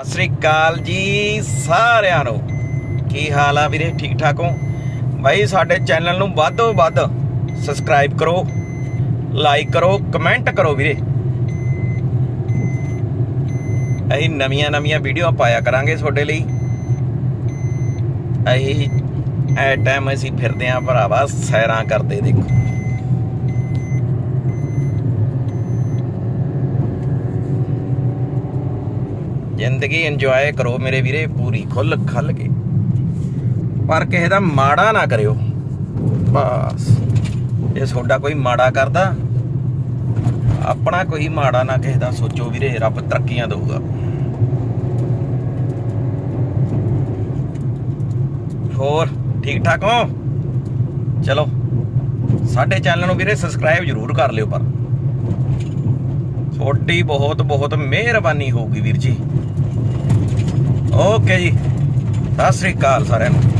ਸਤਿ ਸ੍ਰੀ ਅਕਾਲ ਜੀ ਸਾਰਿਆਂ ਨੂੰ। ਕੀ ਹਾਲ ਆ ਵੀਰੇ? ਠੀਕ ਠਾਕ ਹੋ? ਬਾਈ, ਸਾਡੇ ਚੈਨਲ ਨੂੰ ਵੱਧ ਤੋਂ ਵੱਧ ਸਬਸਕ੍ਰਾਈਬ ਕਰੋ, ਲਾਈਕ ਕਰੋ, ਕਮੈਂਟ ਕਰੋ ਵੀਰੇ। ਅਸੀਂ ਨਵੀਆਂ ਨਵੀਆਂ ਵੀਡੀਓ ਪਾਇਆ ਕਰਾਂਗੇ ਤੁਹਾਡੇ ਲਈ। ਅਸੀਂ ਐ ਟਾਈਮ ਅਸੀਂ ਫਿਰਦੇ ਆਂ ਭਰਾਵਾ, ਸੈਰਾਂ ਕਰਦੇ ਦੇਖੋ। ਜ਼ਿੰਦਗੀ ਇੰਜੋਏ ਕਰੋ ਮੇਰੇ ਵੀਰੇ, ਪੂਰੀ ਖੁੱਲ ਖੱਲ ਕੇ। ਪਰ ਕਿਸੇ ਦਾ ਮਾੜਾ ਨਾ ਕਰਿਓ। ਬਸ। ਜੇ ਤੁਹਾਡਾ ਕੋਈ ਮਾੜਾ ਕਰਦਾ, ਆਪਣਾ ਕੋਈ ਮਾੜਾ ਨਾ ਕਿਸੇ ਦਾ ਸੋਚੋ ਵੀਰੇ, ਰੱਬ ਤਰੱਕੀਆਂ ਦੇਊਗਾ। ਹੋਰ, ਠੀਕ ਠਾਕ ਹੋ? ਚਲੋ, ਸਾਡੇ ਚੈਨਲ ਨੂੰ ਵੀਰੇ ਸਬਸਕ੍ਰਾਈਬ ਜ਼ਰੂਰ ਕਰ ਲਿਓ ਪਰ। ਤੁਹਾਡੀ ਬਹੁਤ ਬਹੁਤ ਮਿਹਰਬਾਨੀ ਹੋਊਗੀ ਵੀਰ ਜੀ। ਓਕੇ ਜੀ ਸਤਿ ਸ੍ਰੀ ਅਕਾਲ ਸਾਰਿਆਂ ਨੂੰ।